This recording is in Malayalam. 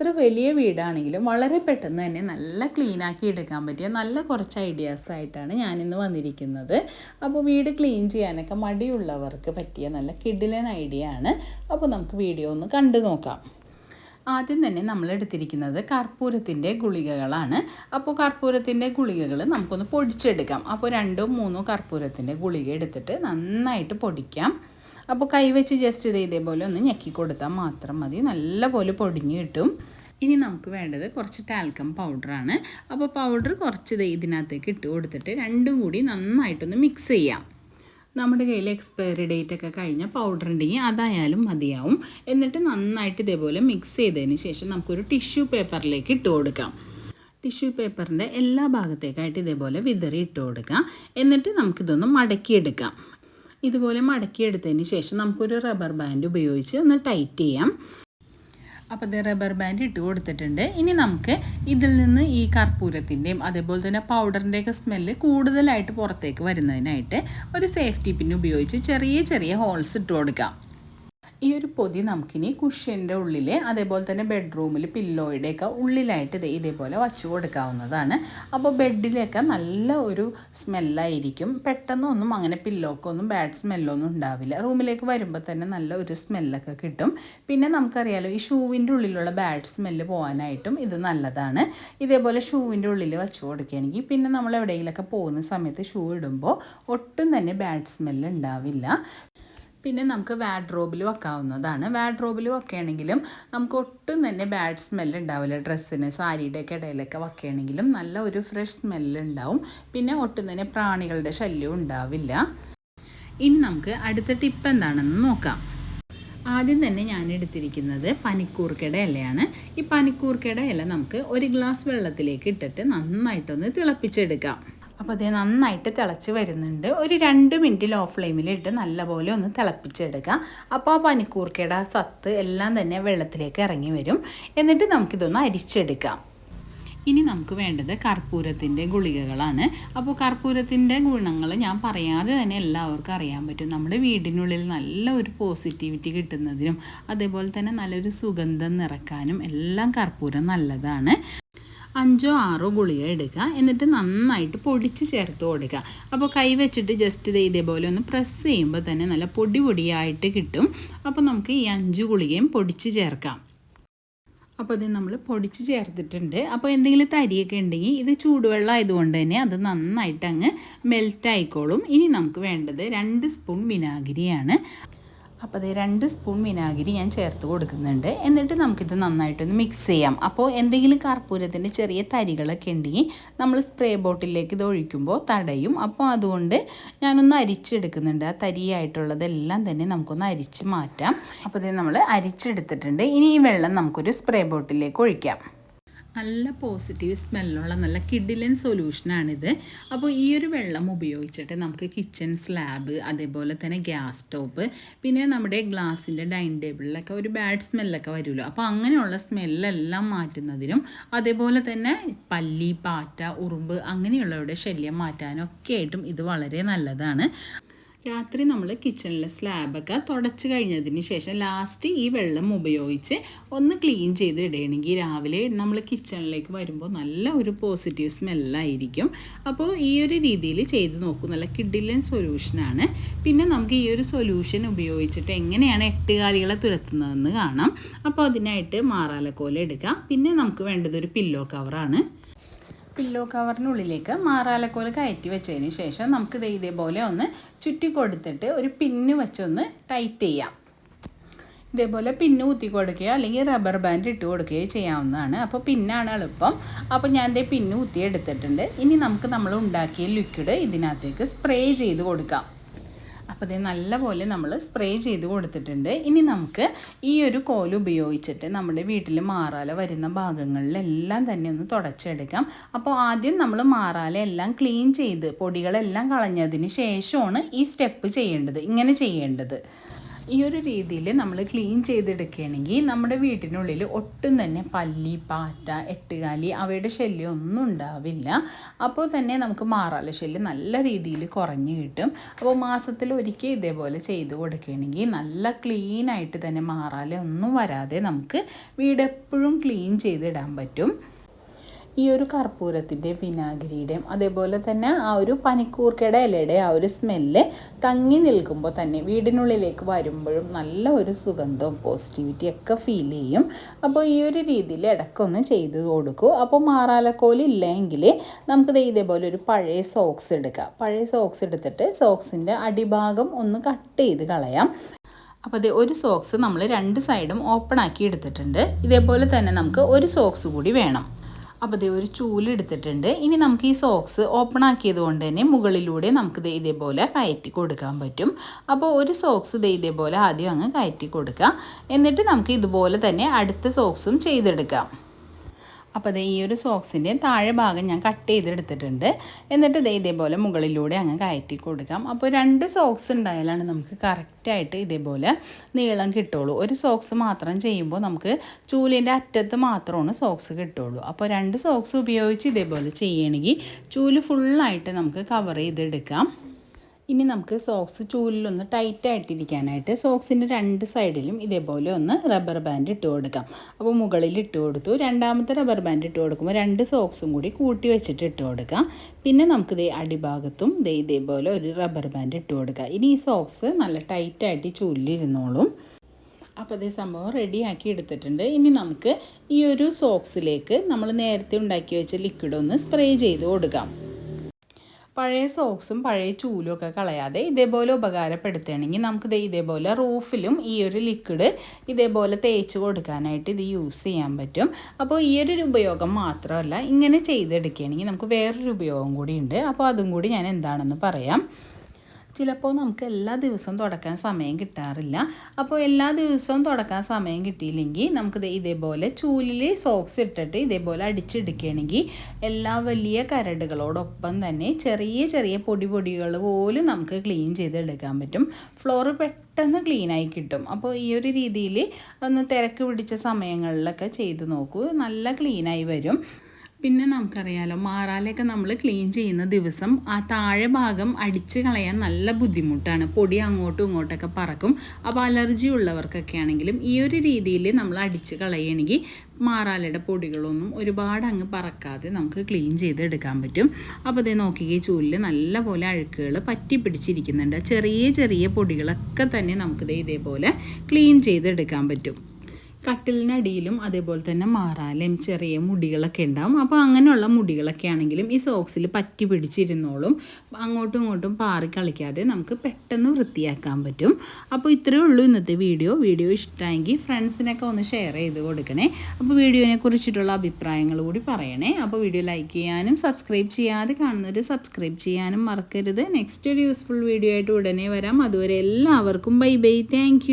എത്ര വലിയ വീടാണെങ്കിലും വളരെ പെട്ടെന്ന് തന്നെ നല്ല ക്ലീനാക്കി എടുക്കാൻ പറ്റിയ നല്ല കുറച്ച് ഐഡിയാസ് ആയിട്ടാണ് ഞാനിന്ന് വന്നിരിക്കുന്നത്. അപ്പോൾ വീട് ക്ലീൻ ചെയ്യാനൊക്കെ മടിയുള്ളവർക്ക് പറ്റിയ നല്ല കിഡിലൻ ഐഡിയ ആണ്. അപ്പോൾ നമുക്ക് വീഡിയോ ഒന്ന് കണ്ടു നോക്കാം. ആദ്യം തന്നെ നമ്മൾ എടുത്തിരിക്കുന്നത് കർപ്പൂരത്തിന്റെ ഗുളികകളാണ്. അപ്പോൾ കർപ്പൂരത്തിന്റെ ഗുളികകൾ നമുക്കൊന്ന് പൊടിച്ചെടുക്കാം. അപ്പോൾ രണ്ടോ മൂന്നോ കർപ്പൂരത്തിന്റെ ഗുളിക എടുത്തിട്ട് നന്നായിട്ട് പൊടിക്കാം. അപ്പോൾ കൈവച്ച് ജസ്റ്റ് ഇത് ഇതേപോലെ ഒന്ന് ഞെക്കി കൊടുത്താൽ മാത്രം മതി. നല്ലപോലെ പൊടിഞ്ഞ് കിട്ടും. ഇനി നമുക്ക് വേണ്ടത് കുറച്ച് ടാൽക്കം പൗഡറാണ് അപ്പോൾ പൗഡർ കുറച്ച് ഇത് ഇതിനകത്തേക്ക് ഇട്ട് കൊടുത്തിട്ട് രണ്ടും കൂടി നന്നായിട്ടൊന്ന് മിക്സ് ചെയ്യാം. നമ്മുടെ കയ്യിൽ എക്സ്പയറി ഡേറ്റ് ഒക്കെ കഴിഞ്ഞ പൗഡർ ഉണ്ടെങ്കിൽ അതായാലും മതിയാവും. എന്നിട്ട് നന്നായിട്ട് ഇതേപോലെ മിക്സ് ചെയ്തതിന് ശേഷം നമുക്കൊരു ടിഷ്യൂ പേപ്പറിലേക്ക് ഇട്ട് കൊടുക്കാം. ടിഷ്യൂ പേപ്പറിന്റെ എല്ലാ ഭാഗത്തേക്കായിട്ട് ഇതേപോലെ വിതറി ഇട്ട് കൊടുക്കാം. എന്നിട്ട് നമുക്കിതൊന്ന് മടക്കിയെടുക്കാം. ഇതുപോലെ മടക്കിയെടുത്തതിന് ശേഷം നമുക്കൊരു റബ്ബർ ബാൻഡ് ഉപയോഗിച്ച് ഒന്ന് ടൈറ്റ് ചെയ്യാം. അപ്പോൾ ഇത് റബ്ബർ ബാൻഡ് ഇട്ട് കൊടുത്തിട്ടുണ്ട്. ഇനി നമുക്ക് ഇതിൽ നിന്ന് ഈ കർപ്പൂരത്തിന്റെയും അതേപോലെ തന്നെ പൗഡറിന്റെയൊക്കെ സ്മെല്ല് കൂടുതലായിട്ട് പുറത്തേക്ക് വരുന്നതിനായിട്ട് ഒരു സേഫ്റ്റി പിൻ ഉപയോഗിച്ച് ചെറിയ ചെറിയ ഹോൾസ് ഇട്ട് കൊടുക്കാം. ഈ ഒരു പൊതി നമുക്കിനി കുഷ്യന്റെ ഉള്ളിൽ അതേപോലെ തന്നെ ബെഡ്റൂമിൽ പില്ലോയുടെയൊക്കെ ഉള്ളിലായിട്ട് ഇത് ഇതേപോലെ വച്ചു കൊടുക്കാവുന്നതാണ്. അപ്പോൾ ബെഡിലൊക്കെ നല്ല ഒരു സ്മെല്ലായിരിക്കും. പെട്ടെന്നൊന്നും അങ്ങനെ പില്ലോക്കൊന്നും ബാഡ് സ്മെല്ലൊന്നും ഉണ്ടാവില്ല. റൂമിലേക്ക് വരുമ്പോൾ തന്നെ നല്ല ഒരു സ്മെല്ലൊക്കെ കിട്ടും. പിന്നെ നമുക്കറിയാലോ ഈ ഷൂവിന്റെ ഉള്ളിലുള്ള ബാഡ് സ്മെല്ല് പോകാനായിട്ടും ഇത് നല്ലതാണ്. ഇതേപോലെ ഷൂവിന്റെ ഉള്ളിൽ വച്ചു കൊടുക്കുകയാണെങ്കിൽ പിന്നെ നമ്മൾ എവിടെയെങ്കിലുമൊക്കെ പോകുന്ന സമയത്ത് ഷൂ ഇടുമ്പോൾ ഒട്ടും തന്നെ ബാഡ് സ്മെല്ല് ഉണ്ടാവില്ല. പിന്നെ നമുക്ക് വാഡ്രോബിൽ വെക്കാവുന്നതാണ്. വാഡ്രോബിൽ വെക്കുകയാണെങ്കിലും നമുക്ക് ഒട്ടും തന്നെ ബാഡ് സ്മെല്ല് ഉണ്ടാവില്ല. ഡ്രസ്സിന് സാരിയുടെയൊക്കെ ഇടയിലൊക്കെ വെക്കുകയാണെങ്കിലും നല്ല ഒരു ഫ്രഷ് സ്മെല്ല് ഉണ്ടാവും. പിന്നെ ഒട്ടും തന്നെ പ്രാണികളുടെ ശല്യവും ഉണ്ടാവില്ല. ഇനി നമുക്ക് അടുത്ത ടിപ്പ് എന്താണെന്ന് നോക്കാം. ആദ്യം തന്നെ ഞാൻ എടുത്തിരിക്കുന്നത് പനിക്കൂർക്കയുടെ ഇലയാണ്. ഈ പനിക്കൂർക്കയുടെ ഇല നമുക്ക് ഒരു ഗ്ലാസ് വെള്ളത്തിലേക്ക് ഇട്ടിട്ട് നന്നായിട്ടൊന്ന് തിളപ്പിച്ചെടുക്കാം. അപ്പോൾ അത് നന്നായിട്ട് തിളച്ച് വരുന്നുണ്ട്. ഒരു രണ്ട് മിനിറ്റ് ലോ ഫ്ലെയിമിലിട്ട് നല്ലപോലെ ഒന്ന് തിളപ്പിച്ചെടുക്കുക അപ്പോൾ ആ പനിക്കൂർക്കയുടെ ആ സത്ത് എല്ലാം തന്നെ വെള്ളത്തിലേക്ക് ഇറങ്ങി വരും. എന്നിട്ട് നമുക്കിതൊന്ന് അരിച്ചെടുക്കാം. ഇനി നമുക്ക് വേണ്ടത് കർപ്പൂരത്തിന്റെ ഗുളികകളാണ്. അപ്പോൾ കർപ്പൂരത്തിന്റെ ഗുണങ്ങൾ ഞാൻ പറയാതെ തന്നെ എല്ലാവർക്കും അറിയാൻ പറ്റും. നമ്മുടെ വീടിനുള്ളിൽ നല്ല ഒരു പോസിറ്റിവിറ്റി കിട്ടുന്നതിനും അതേപോലെ തന്നെ നല്ലൊരു സുഗന്ധം നിറക്കാനും എല്ലാം കർപ്പൂരം നല്ലതാണ്. അഞ്ചോ ആറോ ഗുളിക എടുക്കുക. എന്നിട്ട് നന്നായിട്ട് പൊടിച്ച് ചേർത്ത് കൊടുക്കുക. അപ്പോൾ കൈ വെച്ചിട്ട് ജസ്റ്റ് ഇത് ഇതേപോലെ ഒന്ന് പ്രസ് ചെയ്യുമ്പോൾ തന്നെ നല്ല പൊടി പൊടിയായിട്ട് കിട്ടും. അപ്പോൾ നമുക്ക് ഈ അഞ്ച് ഗുളികയും പൊടിച്ച് ചേർക്കാം. അപ്പോൾ ഇത് നമ്മൾ പൊടിച്ച് ചേർത്തിട്ടുണ്ട്. അപ്പോൾ എന്തെങ്കിലും തരിയൊക്കെ ഉണ്ടെങ്കിൽ ഇത് ചൂടുവെള്ളം ആയതുകൊണ്ട് തന്നെ അത് നന്നായിട്ട് അങ്ങ് മെൽറ്റ് ആയിക്കോളും. ഇനി നമുക്ക് വേണ്ടത് രണ്ട് സ്പൂൺ വിനാഗിരിയാണ്. അപ്പോൾ അത് രണ്ട് സ്പൂൺ വിനാഗിരി ഞാൻ ചേർത്ത് കൊടുക്കുന്നുണ്ട്. എന്നിട്ട് നമുക്കിത് നന്നായിട്ടൊന്ന് മിക്സ് ചെയ്യാം. അപ്പോൾ എന്തെങ്കിലും കർപ്പൂരത്തിന്റെ ചെറിയ തരികളൊക്കെ ഉണ്ടെങ്കിൽ നമ്മൾ സ്പ്രേ ബോട്ടിലേക്ക് ഇത് ഒഴിക്കുമ്പോൾ തടയും. അപ്പോൾ അതുകൊണ്ട് ഞാനൊന്ന് അരിച്ചെടുക്കുന്നുണ്ട്. ആ തരിയായിട്ടുള്ളതെല്ലാം തന്നെ നമുക്കൊന്ന് അരിച്ച് മാറ്റാം. അപ്പോൾ ഇത് നമ്മൾ അരിച്ചെടുത്തിട്ടുണ്ട്. ഇനി ഈ വെള്ളം നമുക്കൊരു സ്പ്രേ ബോട്ടിലേക്ക് ഒഴിക്കാം. നല്ല പോസിറ്റീവ് സ്മെല്ലുള്ള നല്ല കിഡിലൻ സൊല്യൂഷനാണിത് അപ്പോൾ ഈ ഒരു വെള്ളം ഉപയോഗിച്ചിട്ട് നമുക്ക് കിച്ചൺ സ്ലാബ് അതേപോലെ തന്നെ ഗ്യാസ് സ്റ്റോപ്പ് പിന്നെ നമ്മുടെ ഗ്ലാസിന്റെ ഡൈനിങ് ടേബിളിലൊക്കെ ഒരു ബാഡ് സ്മെല്ലൊക്കെ വരുമല്ലോ. അപ്പോൾ അങ്ങനെയുള്ള സ്മെല്ലെല്ലാം മാറ്റുന്നതിനും അതേപോലെ തന്നെ പല്ലി പാറ്റ ഉറുമ്പ് അങ്ങനെയുള്ളവരുടെ ശല്യം മാറ്റാനൊക്കെ ആയിട്ടും ഇത് വളരെ നല്ലതാണ്. രാത്രി നമ്മൾ കിച്ചണിലെ സ്ലാബൊക്കെ തുടച്ച് കഴിഞ്ഞതിന് ശേഷം ലാസ്റ്റ് ഈ വെള്ളം ഉപയോഗിച്ച് ഒന്ന് ക്ലീൻ ചെയ്ത് ഇടണമെങ്കിൽ രാവിലെ നമ്മൾ കിച്ചണിലേക്ക് വരുമ്പോൾ നല്ല ഒരു പോസിറ്റീവ് സ്മെല്ലായിരിക്കും അപ്പോൾ ഈ ഒരു രീതിയിൽ ചെയ്ത് നോക്കും. നല്ല കിഡിലൻ സൊല്യൂഷനാണ് പിന്നെ നമുക്ക് ഈ ഒരു സൊല്യൂഷൻ ഉപയോഗിച്ചിട്ട് എങ്ങനെയാണ് എട്ടുകാലികളെ തുരത്തുന്നതെന്ന് കാണാം. അപ്പോൾ അതിനായിട്ട് മാറാലക്കോല എടുക്കാം പിന്നെ നമുക്ക് വേണ്ടത് ഒരു പില്ലോ കവറാണ് പില്ലോ കവറിനുള്ളിലേക്ക് മാറാലക്കോൽ കയറ്റി വെച്ചതിന് ശേഷം നമുക്ക് ഇത് ഇതേപോലെ ഒന്ന് ചുറ്റി കൊടുത്തിട്ട് ഒരു പിന്ന് വെച്ചൊന്ന് ടൈറ്റ് ചെയ്യാം. ഇതേപോലെ പിന്ന് കുത്തി കൊടുക്കുകയോ അല്ലെങ്കിൽ റബ്ബർ ബാൻഡ് ഇട്ട് കൊടുക്കുകയോ ചെയ്യാവുന്നതാണ്. അപ്പോൾ പിന്നാണ് എളുപ്പം. അപ്പോൾ ഞാൻ ഇതേ പിന്ന് കുത്തി എടുത്തിട്ടുണ്ട് ഇനി നമുക്ക് നമ്മൾ ഉണ്ടാക്കിയ ലിക്വിഡ് ഇതിനകത്തേക്ക് സ്പ്രേ ചെയ്ത് കൊടുക്കാം. അപ്പോൾ ഇത് നല്ലപോലെ നമ്മൾ സ്പ്രേ ചെയ്ത് കൊടുത്തിട്ടുണ്ട്. ഇനി നമുക്ക് ഈ ഒരു കോൽ ഉപയോഗിച്ചിട്ട് നമ്മുടെ വീട്ടിൽ മാറാല വരുന്ന ഭാഗങ്ങളിലെല്ലാം തന്നെ ഒന്ന് തുടച്ചെടുക്കാം. അപ്പോൾ ആദ്യം നമ്മൾ മാറാല എല്ലാം ക്ലീൻ ചെയ്ത് പൊടികളെല്ലാം കളഞ്ഞതിന് ശേഷമാണ് ഈ സ്റ്റെപ്പ് ചെയ്യേണ്ടത്. ഇങ്ങനെ ചെയ്യേണ്ടത്. ഈ ഒരു രീതിയിൽ നമ്മൾ ക്ലീൻ ചെയ്തെടുക്കുകയാണെങ്കിൽ നമ്മുടെ വീട്ടിനുള്ളിൽ ഒട്ടും തന്നെ പല്ലി പാറ്റ എട്ടുകാലി അവയുടെ ശല്യം ഒന്നും ഉണ്ടാവില്ല. അപ്പോൾ തന്നെ നമുക്ക് മാറാല ശല്യം നല്ല രീതിയിൽ കുറഞ്ഞു കിട്ടും. അപ്പോൾ മാസത്തിൽ ഒരിക്കൽ ഇതേപോലെ ചെയ്ത് കൊടുക്കുകയാണെങ്കിൽ നല്ല ക്ലീൻ ആയിട്ട് തന്നെ മാറാല ഒന്നും വരാതെ നമുക്ക് വീട് എപ്പോഴും ക്ലീൻ ചെയ്തിടാൻ പറ്റും. ഈ ഒരു കർപ്പൂരത്തിന്റെ വിനാഗിരിയുടെയും അതേപോലെ തന്നെ ആ ഒരു പനിക്കൂർക്കയുടെ ഇലയുടെ ആ ഒരു സ്മെല്ല് തങ്ങി നിൽക്കുമ്പോൾ തന്നെ വീടിനുള്ളിലേക്ക് വരുമ്പോഴും നല്ല ഒരു സുഗന്ധവും പോസിറ്റിവിറ്റി ഒക്കെ ഫീൽ ചെയ്യും. അപ്പോൾ ഈ ഒരു രീതിയിൽ ഇടയ്ക്കൊന്ന് ചെയ്ത് കൊടുക്കൂ. അപ്പോൾ മാറാലക്കോൽ ഇല്ലെങ്കിൽ നമുക്ക് ഇതേപോലെ ഒരു പഴയ സോക്സ് എടുക്കാം. പഴയ സോക്സ് എടുത്തിട്ട് സോക്സിന്റെ അടിഭാഗം ഒന്ന് കട്ട് ചെയ്ത് കളയാം. അപ്പോൾ അതേ ഒരു സോക്സ് നമ്മൾ രണ്ട് സൈഡും ഓപ്പൺ ആക്കി എടുത്തിട്ടുണ്ട്. ഇതേപോലെ തന്നെ നമുക്ക് ഒരു സോക്സ് കൂടി വേണം. അപ്പോൾ ഇതേ ഒരു ചൂലെടുത്തിട്ടുണ്ട് ഇനി നമുക്ക് ഈ സോക്സ് ഓപ്പൺ ആക്കിയത് കൊണ്ട് തന്നെ മുകളിലൂടെ നമുക്ക് ഇത് ഇതേപോലെ കയറ്റി കൊടുക്കാൻ പറ്റും. അപ്പോൾ ഒരു സോക്സ് ഇത് ഇതേപോലെ ആദ്യം അങ്ങ് കയറ്റി കൊടുക്കുക എന്നിട്ട് നമുക്ക് ഇതുപോലെ തന്നെ അടുത്ത സോക്സും ചെയ്തെടുക്കാം. അപ്പോൾ ദേ ഈ ഒരു സോക്സിന്റെ താഴെ ഭാഗം ഞാൻ കട്ട് ചെയ്തെടുത്തിട്ടുണ്ട്. എന്നിട്ട് ദേ ഇതേപോലെ മുകളിലൂടെ അങ്ങ് കയറ്റി കൊടുക്കാം. അപ്പോൾ രണ്ട് സോക്സ് ഉണ്ടായാലാണ് നമുക്ക് കറക്റ്റായിട്ട് ഇതേപോലെ നീളം കിട്ടുള്ളൂ. ഒരു സോക്സ് മാത്രം ചെയ്യുമ്പോൾ നമുക്ക് ചൂലിന്റെ അറ്റത്ത് മാത്രമാണ് സോക്സ് കിട്ടുള്ളൂ. അപ്പോൾ രണ്ട് സോക്സ് ഉപയോഗിച്ച് ഇതേപോലെ ചെയ്യണമെങ്കിൽ ചൂൽ ഫുള്ളായിട്ട് നമുക്ക് കവർ ചെയ്തെടുക്കാം. ഇനി നമുക്ക് സോക്സ് ചൂലിലൊന്ന് ടൈറ്റായിട്ടിരിക്കാനായിട്ട് സോക്സിന്റെ രണ്ട് സൈഡിലും ഇതേപോലെ ഒന്ന് റബ്ബർ ബാൻഡ് ഇട്ട് കൊടുക്കാം. അപ്പോൾ മുകളിൽ ഇട്ട് കൊടുത്തു രണ്ടാമത്തെ റബ്ബർ ബാൻഡ് ഇട്ട് കൊടുക്കുമ്പോൾ രണ്ട് സോക്സും കൂടി കൂട്ടി വെച്ചിട്ട് ഇട്ട് കൊടുക്കാം. പിന്നെ നമുക്ക് ദേ അടിഭാഗത്തും ദേ ഇതേപോലെ ഒരു റബ്ബർ ബാൻഡ് ഇട്ട് കൊടുക്കാം. ഇനി ഈ സോക്സ് നല്ല ടൈറ്റായിട്ട് ചൂലിലിരുന്നോളും അപ്പോൾ അതേ സംഭവം റെഡിയാക്കി എടുത്തിട്ടുണ്ട്. ഇനി നമുക്ക് ഈ ഒരു സോക്സിലേക്ക് നമ്മൾ നേരത്തെ ഉണ്ടാക്കി വെച്ച ലിക്വിഡ് ഒന്ന് സ്പ്രേ ചെയ്ത് കൊടുക്കാം. പഴയ സോക്സും പഴയ ചൂലും ഒക്കെ കളയാതെ ഇതേപോലെ ഉപകാരപ്പെടുത്തുകയാണെങ്കിൽ നമുക്ക് ഇതേപോലെ റൂഫിലും ഈ ഒരു ലിക്വിഡ് ഇതേപോലെ തേച്ച് കൊടുക്കാനായിട്ട് ഇത് യൂസ് ചെയ്യാൻ പറ്റും. അപ്പോൾ ഈ ഒരു ഉപയോഗം മാത്രമല്ല ഇങ്ങനെ ചെയ്തെടുക്കുകയാണെങ്കിൽ നമുക്ക് വേറൊരു ഉപയോഗം കൂടി ഉണ്ട്. അപ്പോൾ അതും കൂടി ഞാൻ എന്താണെന്ന് പറയാം. ചിലപ്പോൾ നമുക്ക് എല്ലാ ദിവസവും തുടക്കാൻ സമയം കിട്ടാറില്ല. അപ്പോൾ എല്ലാ ദിവസവും തുടക്കാൻ സമയം കിട്ടിയില്ലെങ്കിൽ നമുക്ക് ഇതേപോലെ ചൂലിൽ സോക്സ് ഇട്ടിട്ട് ഇതേപോലെ അടിച്ചെടുക്കുകയാണെങ്കിൽ എല്ലാ വലിയ കരടുകളോടൊപ്പം തന്നെ ചെറിയ ചെറിയ പൊടി പൊടികൾ പോലും നമുക്ക് ക്ലീൻ ചെയ്തെടുക്കാൻ പറ്റും. ഫ്ലോറ് പെട്ടെന്ന് ക്ലീനായി കിട്ടും. അപ്പോൾ ഈ ഒരു രീതിയിൽ ഒന്ന് തിരക്ക് പിടിച്ച സമയങ്ങളിലൊക്കെ ചെയ്ത് നോക്കൂ. നല്ല ക്ലീനായി വരും. പിന്നെ നമുക്കറിയാലോ മാറാലയൊക്കെ നമ്മൾ ക്ലീൻ ചെയ്യുന്ന ദിവസം ആ താഴെ ഭാഗം അടിച്ച് കളയാൻ നല്ല ബുദ്ധിമുട്ടാണ്. പൊടി അങ്ങോട്ടും ഇങ്ങോട്ടൊക്കെ പറക്കും. അപ്പോൾ അലർജി ഉള്ളവർക്കൊക്കെ ആണെങ്കിലും ഈ ഒരു രീതിയിൽ നമ്മൾ അടിച്ച് കളയണമെങ്കിൽ മാറാലയുടെ പൊടികളൊന്നും ഒരുപാട് അങ്ങ് പറക്കാതെ നമുക്ക് ക്ലീൻ ചെയ്തെടുക്കാൻ പറ്റും. അപ്പോൾ അതേ നോക്കിക്കേ ചൂലിൽ നല്ലപോലെ അഴുക്കുകൾ പറ്റി പിടിച്ചിരിക്കുന്നുണ്ട്. ചെറിയ ചെറിയ പൊടികളൊക്കെ തന്നെ നമുക്കിത് ഇതേപോലെ ക്ലീൻ ചെയ്തെടുക്കാൻ പറ്റും. കട്ടിലിനടിയിലും അതേപോലെ തന്നെ മാറാലയും ചെറിയ മുടികളൊക്കെ ഉണ്ടാവും. അപ്പോൾ അങ്ങനെയുള്ള മുടികളൊക്കെ ആണെങ്കിലും ഈ സോക്സിൽ പറ്റി പിടിച്ചിരുന്നോളും അങ്ങോട്ടും ഇങ്ങോട്ടും പാറി കളിക്കാതെ നമുക്ക് പെട്ടെന്ന് വൃത്തിയാക്കാൻ പറ്റും. അപ്പോൾ ഇത്രയേ ഉള്ളൂ ഇന്നത്തെ വീഡിയോ. വീഡിയോ ഇഷ്ടമായെങ്കിൽ ഫ്രണ്ട്സിനൊക്കെ ഒന്ന് ഷെയർ ചെയ്ത് കൊടുക്കണേ. അപ്പോൾ വീഡിയോനെ കുറിച്ചിട്ടുള്ള അഭിപ്രായങ്ങൾ കൂടി പറയണേ. അപ്പോൾ വീഡിയോ ലൈക്ക് ചെയ്യാനും സബ്സ്ക്രൈബ് ചെയ്യാതെ കാണുന്നവർ സബ്സ്ക്രൈബ് ചെയ്യാനും മറക്കരുത്. നെക്സ്റ്റ് ഒരു യൂസ്ഫുൾ വീഡിയോ ആയിട്ട് ഉടനെ വരാം. അതുവരെ എല്ലാവർക്കും ബൈ ബൈ. താങ്ക്